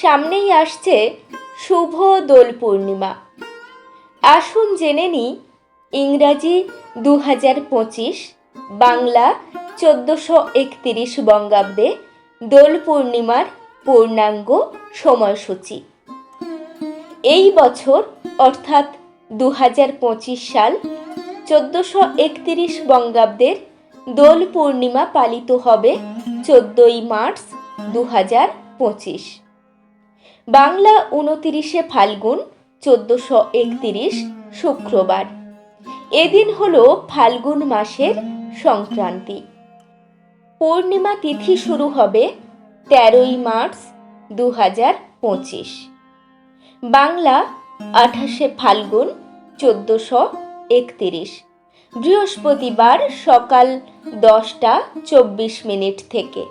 সামনেই আসছে শুভ দোল পূর্ণিমা। আসুন জেনে নিই, ইংরাজি দু হাজার পঁচিশ, বাংলা চোদ্দোশো একতিরিশ বঙ্গাব্দে দোল পূর্ণিমার পূর্ণাঙ্গ সময়সূচি। এই বছর, অর্থাৎ দু হাজার পঁচিশ সাল, চোদ্দোশো একতিরিশ বঙ্গাব্দের দোল পূর্ণিমা পালিত হবে চোদ্দোই মার্চ দু হাজার পঁচিশ। বাংলা উনতিরিশে ফাল্গুন চোদ্দোশো একতিরিশ শুক্রবার। এদিন হল ফাল্গুন মাসের সংক্রান্তি। পূর্ণিমা তিথি শুরু হবে তেরোই মার্চ দু হাজার পঁচিশ। বাংলা আঠাশে ফাল্গুন চোদ্দোশো একতিরিশ। বৃহস্পতিবার সকাল দশটা চব্বিশ মিনিট থেকে।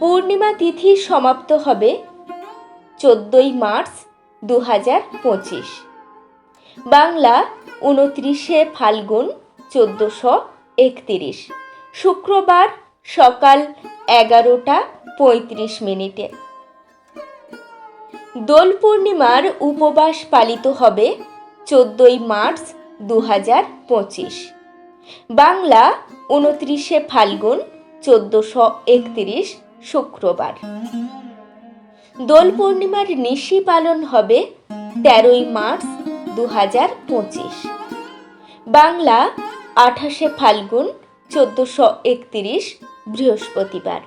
পূর্ণিমা তিথি সমাপ্ত হবে চোদ্দোই মার্চ দু হাজার পঁচিশ। বাংলা উনত্রিশে ফাল্গুন চোদ্দোশো একতিরিশ। শুক্রবার সকাল এগারোটা পঁয়ত্রিশ মিনিটে। দোল পূর্ণিমার উপবাস পালিত হবে চোদ্দোই মার্চ দু হাজার পঁচিশ। বাংলা উনত্রিশে ফাল্গুন চোদ্দোশো একত্রিশ শুক্রবার। দোল পূর্ণিমার নিশি পালন হবে তেরোই মার্চ দু হাজার পঁচিশ। বাংলা আঠাশে ফাল্গুন চোদ্দোশো একতিরিশ বৃহস্পতিবার।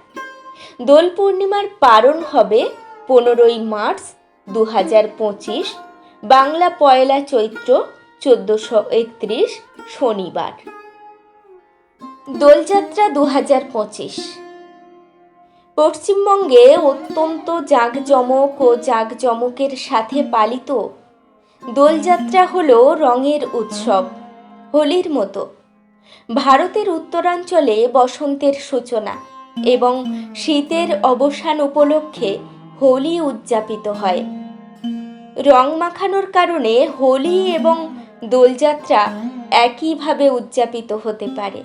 দোল পূর্ণিমার পারণ হবে পনেরোই মার্চ দু হাজার পঁচিশ, বাংলা পয়লা চৈত্র চোদ্দোশো একত্রিশ শনিবার। দোলযাত্রা দু হাজার পঁচিশ। পশ্চিমবঙ্গে অত্যন্ত জাঁকজমক ও জাঁকজমকের সাথে পালিত দোলযাত্রা হল রঙের উৎসব, হোলির মতো। ভারতের উত্তরাঞ্চলে বসন্তের সূচনা এবং শীতের অবসান উপলক্ষে হোলি উদযাপিত হয়। রং মাখানোর কারণে হোলি এবং দোলযাত্রা একইভাবে উদযাপিত হতে পারে।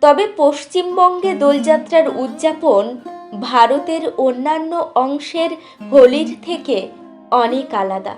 তবে পশ্চিমবঙ্গে দোলযাত্রার উদযাপন ভারতের অন্যান্য অংশের হোলির থেকে অনেক আলাদা।